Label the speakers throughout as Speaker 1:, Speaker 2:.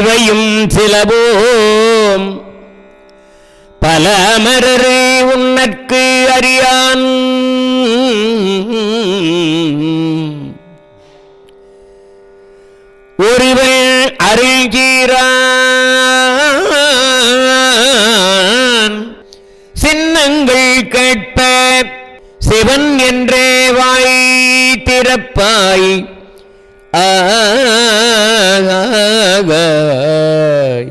Speaker 1: இவையும் சிலவோம். பல அமரரு உன்னற்கு அறியான். ஒருவள் அருள்கீரான் சின்னங்கள் கேட்ப சிவன் என்றே வாய் திறப்பாய். ஆகாய்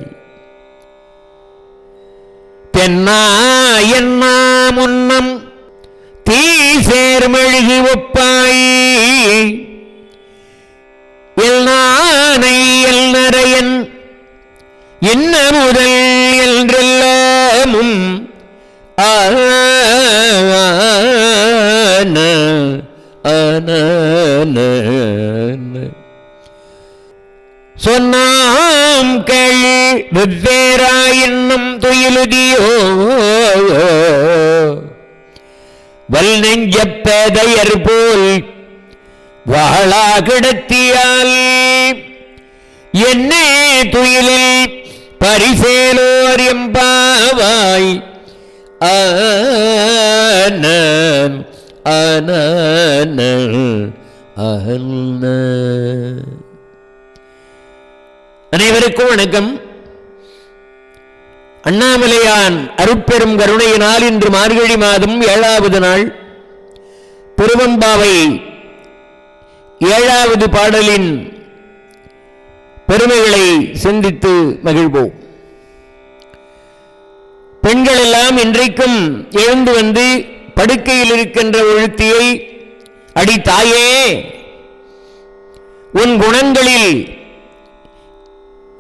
Speaker 1: தென்னா என்னா முன்னம் தீ சேர்மெழுகி ஒப்பாய் எல்நானை எல்நரையன் என்ன முதல் நாம் கேள் வெவ்வேறாயின்னும் துயிலுதியோ. வல் நெஞ்சப்பேதையர் போல் வாழா கிடத்தியால் என்னே துயிலில் பரிசேலோர் எம்பாவாய். ஆன ஆன ஆன அனைவருக்கும் வணக்கம். அண்ணாமலையான் அருட்பெரும் கருணையினால் இன்று மார்கழி மாதம் ஏழாவது நாள். பெருவம்பாவை ஏழாவது பாடலின் பெருமைகளை சிந்தித்து மகிழ்வோம். பெண்கள் எல்லாம் இன்றைக்கும் எழுந்து வந்து படுக்கையில் இருக்கின்ற ஒழுத்தியை அடி தாயே உன் குணங்களில்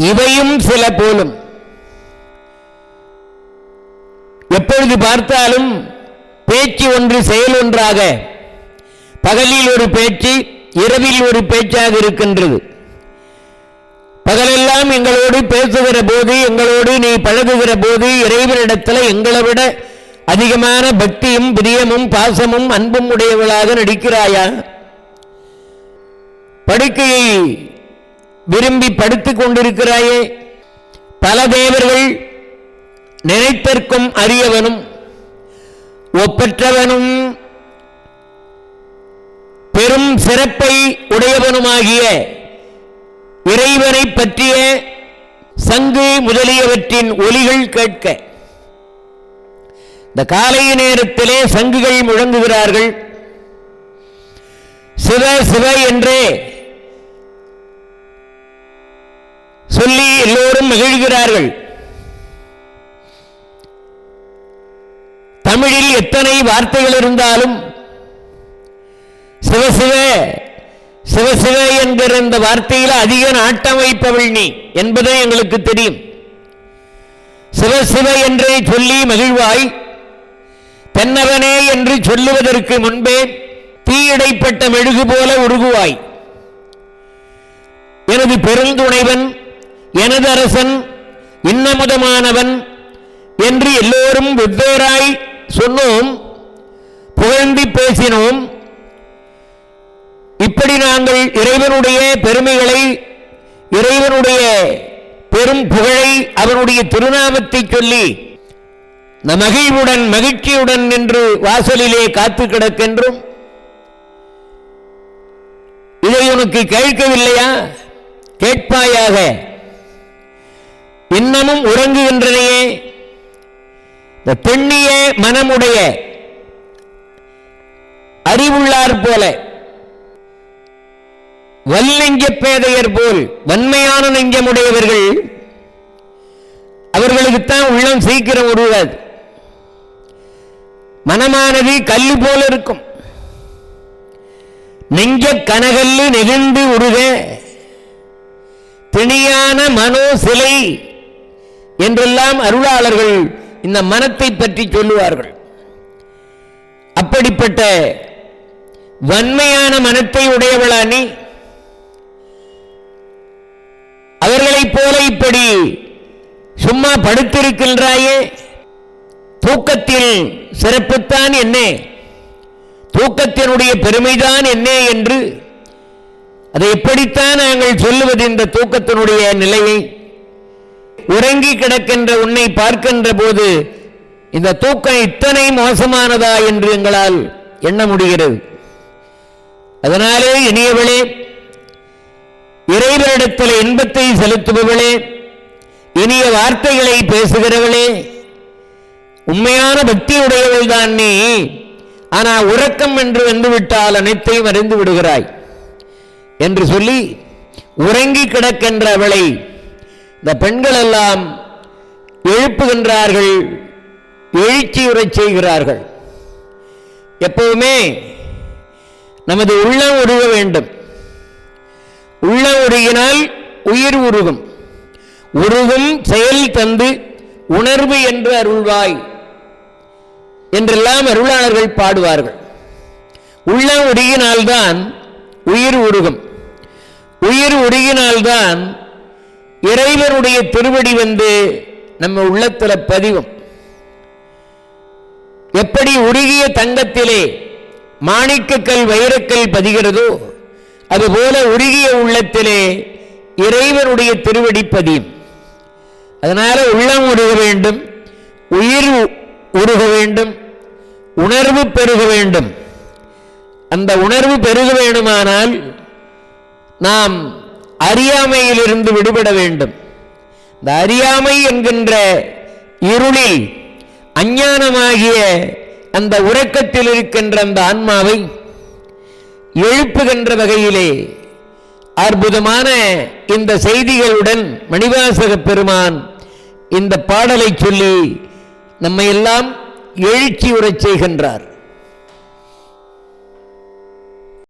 Speaker 1: இவையும் சில போலும். எப்பொழுது பார்த்தாலும் பேச்சு ஒன்று செயல் ஒன்றாக பகலில் ஒரு பேச்சு இரவில் ஒரு பேச்சாக இருக்கின்றது. பகலெல்லாம் எங்களோடு பேசுகிற போது எங்களோடு நீ பழகுகிற போது இறைவனிடத்தில் எங்களை விட அதிகமான பக்தியும் பிரியமும் பாசமும் அன்பும் உடையவளாக நடிக்கிறாயா? படுக்கையை விரும்பி படுத்துக் கொண்டிருக்கிறாயே. பல தேவர்கள் நினைத்திருக்கும் அரியவனும் ஒப்பற்றவனும் பெரும் சிறப்பை உடையவனுமாகிய இறைவனை பற்றிய சங்கு முதலியவற்றின் ஒலிகள் கேட்க. இந்த காலை நேரத்திலே சங்குகள் முழங்குகிறார்கள். சிவ சிவ என்றே எல்லோரும் மகிழ்கிறார்கள். தமிழில் எத்தனை வார்த்தைகள் இருந்தாலும் சிவசிவ சிவசிவ என்கிற இந்த வார்த்தையில் அதிக நாட்டம் வைப்பவள் நீ என்பதை எங்களுக்கு தெரியும். சிவசிவ என்றே சொல்லி மகிழ்வாய் தென்னவனே என்று சொல்லுவதற்கு முன்பே தீயிடைப்பட்ட மெழுகு போல உருகுவாய். எனது பெருந்துணைவன் எனது அரசன் இன்னமுதமானவன் என்று எல்லோரும் வெவ்வேறாய் சொன்னோம் புகழ்ந்து பேசினோம். இப்படி நாங்கள் இறைவனுடைய பெருமைகளை இறைவனுடைய பெரும் புகழை அவனுடைய திருநாமத்தை சொல்லி மகிழ்வுடன் மகிழ்ச்சியுடன் நின்று வாசலிலே காத்து கிடக்கின்றோம். இதை உனக்கு கேட்கவில்லையா? கேட்பாயாக. இன்னமும் உறங்குகின்றனையே இந்த பெண்ணிய மனமுடைய அறிவுள்ளார் போல வல்லிங்க பேதையர் போல் வன்மையான நெஞ்சமுடையவர்கள் அவர்களுக்குத்தான் உள்ளம் சீக்கிரம் உருவாது மனமானது கல்லு போல இருக்கும். நெஞ்ச கனகல்லு நெகிழ்ந்து உருக திணியான மனோ சிலை என்றெல்லாம் அருளாளர்கள் இந்த மனத்தை பற்றி சொல்லுவார்கள். அப்படிப்பட்ட வன்மையான மனத்தை உடையவளா நீ? அவர்களைப் போல இப்படி சும்மா படுத்திருக்கின்றாயே? தூக்கத்தில் சிறப்புத்தான் என்ன? தூக்கத்தினுடைய பெருமைதான் என்ன என்று அதை எப்படித்தான் நாங்கள் சொல்லுவது இந்த தூக்கத்தினுடைய நிலையை? உறங்கி கிடக்கின்ற உன்னை பார்க்கின்ற போது இந்த தூக்கம் இத்தனை மோசமானதா என்று எங்களால் எண்ண முடிகிறது. அதனாலே இனியவளே இறைவரிடத்தில் இன்பத்தை செலுத்துபவளே இனிய வார்த்தைகளை பேசுகிறவளே உண்மையான பக்தி உடையவள் தான் நீ. ஆனால் உறக்கம் என்று வந்துவிட்டால் அனைத்தையும் அறிந்து விடுகிறாய். என்று சொல்லி உறங்கி கிடக்கின்ற அவளை இந்த பெண்கள் எல்லாம் எழுப்புகின்றார்கள் எழுச்சியுறச் செய்கிறார்கள். எப்பவுமே நமது உள்ளம் உருக வேண்டும். உள்ளம் உருகினால் உயிர் உருகும். உருகும் செயல் தந்து உணர்வு என்று அருள்வாய் என்றெல்லாம் அருளாளர்கள் பாடுவார்கள். உள்ளம் உருகினால்தான் உயிர் உருகும். உயிர் உருகினால்தான் இறைவனுடைய திருவடி வந்து நம்ம உள்ளத்தில் பதிவும். எப்படி உருகிய தங்கத்திலே மாணிக்கக்கல் வைரக்கல் பதிகிறதோ அதுபோல உருகிய உள்ளத்திலே இறைவனுடைய திருவடி பதியும். அதனால் உள்ளம் உருக வேண்டும் உயிர் உருக வேண்டும் உணர்வு பெருக வேண்டும். அந்த உணர்வு பெருக வேண்டுமானால் நாம் அறியாமையிலிருந்து விடுபட வேண்டும். இந்த அறியாமை என்கின்ற இருளில் அஞ்ஞானமாகிய அந்த உறக்கத்தில் இருக்கின்ற அந்த ஆன்மாவை எழுப்புகின்ற வகையிலே அற்புதமான இந்த செய்திகளுடன் மணிவாசக பெருமான் இந்த பாடலை சொல்லி நம்மையெல்லாம் எழுச்சி உறச் செய்கின்றார்.